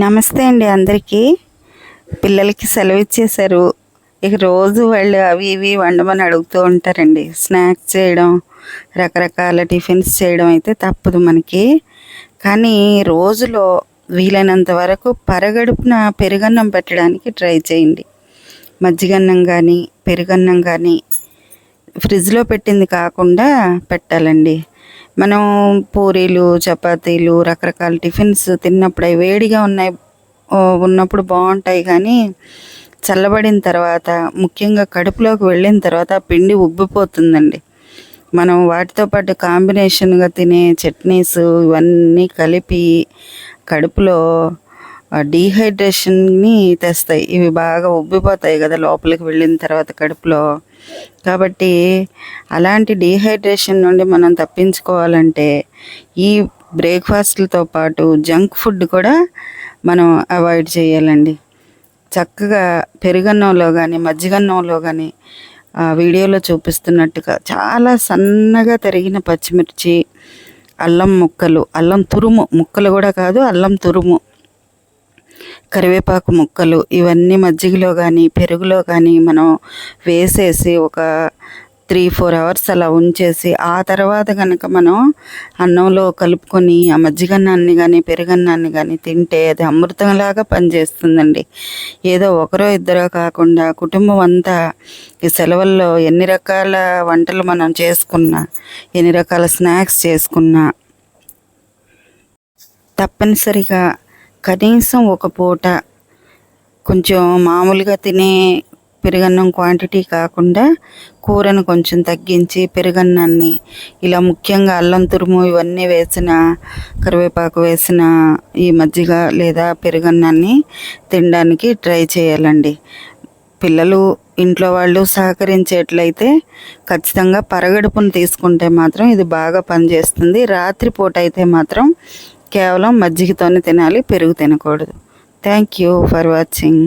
నమస్తే అండి అందరికీ. పిల్లలకి సెలవు ఇచ్చేశారు ఇక రోజు వాళ్ళు అవి ఇవి వండమని అడుగుతూ ఉంటారండి. స్నాక్స్ చేయడం రకరకాల టిఫిన్స్ చేయడం అయితే తప్పదు మనకి. కానీ రోజులో వీలైనంత వరకు పరగడుపున పెరుగన్నం పెట్టడానికి ట్రై చేయండి. మజ్జిగన్నం కానీ పెరుగన్నం కానీ ఫ్రిడ్జ్లో పెట్టింది కాకుండా పెట్టాలండి. మనం పూరీలు చపాతీలు రకరకాల టిఫిన్స్ తిన్నప్పుడు అవి వేడిగా ఉన్నాయి ఉన్నప్పుడు బాగుంటాయి కానీ చల్లబడిన తర్వాత ముఖ్యంగా కడుపులోకి వెళ్ళిన తర్వాత పిండి ఉబ్బిపోతుందండి. మనం వాటితో పాటు కాంబినేషన్గా తినే చట్నీస్ ఇవన్నీ కలిపి కడుపులో డీహైడ్రేషన్ని తెస్తాయి. ఇవి బాగా ఉబ్బిపోతాయి కదా లోపలికి వెళ్ళిన తర్వాత కడుపులో. కాబట్టి అలాంటి డీహైడ్రేషన్ నుండి మనం తప్పించుకోవాలంటే ఈ బ్రేక్ఫాస్ట్లతో పాటు జంక్ ఫుడ్ కూడా మనం అవాయిడ్ చేయాలండి. చక్కగా పెరుగన్నంలో కానీ మజ్జిగన్నంలో కానీ ఆ వీడియోలో చూపిస్తున్నట్టుగా చాలా సన్నగా తరిగిన పచ్చిమిర్చి అల్లం ముక్కలు అల్లం తురుము ముక్కలు కూడా కాదు అల్లం తురుము కరివేపాకు ముక్కలు ఇవన్నీ మజ్జిగలో కానీ పెరుగులో కానీ మనం వేసేసి ఒక త్రీ ఫోర్ అవర్స్ అలా ఉంచేసి ఆ తర్వాత కనుక మనం అన్నంలో కలుపుకొని ఆ మజ్జిగన్నాన్ని కానీ పెరుగన్నాన్ని కానీ తింటే అది అమృతంలాగా పనిచేస్తుందండి. ఏదో ఒకరో ఇద్దరో కాకుండా కుటుంబం అంతా ఈ సెలవుల్లో ఎన్ని రకాల వంటలు మనం చేసుకున్నా ఎన్ని రకాల స్నాక్స్ చేసుకున్నా తప్పనిసరిగా కనీసం ఒక పూట కొంచెం మామూలుగా తినే పెరుగన్నం క్వాంటిటీ కాకుండా కూరను కొంచెం తగ్గించి పెరుగన్నాన్ని ఇలా ముఖ్యంగా అల్లం తురుము ఇవన్నీ వేసిన కరివేపాకు వేసిన ఈ మజ్జిగ లేదా పెరుగన్నాన్ని తినడానికి ట్రై చేయాలండి. పిల్లలు ఇంట్లో వాళ్ళు సహకరించేట్లయితే ఖచ్చితంగా పరగడుపును తీసుకుంటే మాత్రం ఇది బాగా పనిచేస్తుంది. రాత్రిపూట అయితే మాత్రం కేవలం మజ్జిగతోనే తినాలి పెరుగు తినకూడదు. Thank you for watching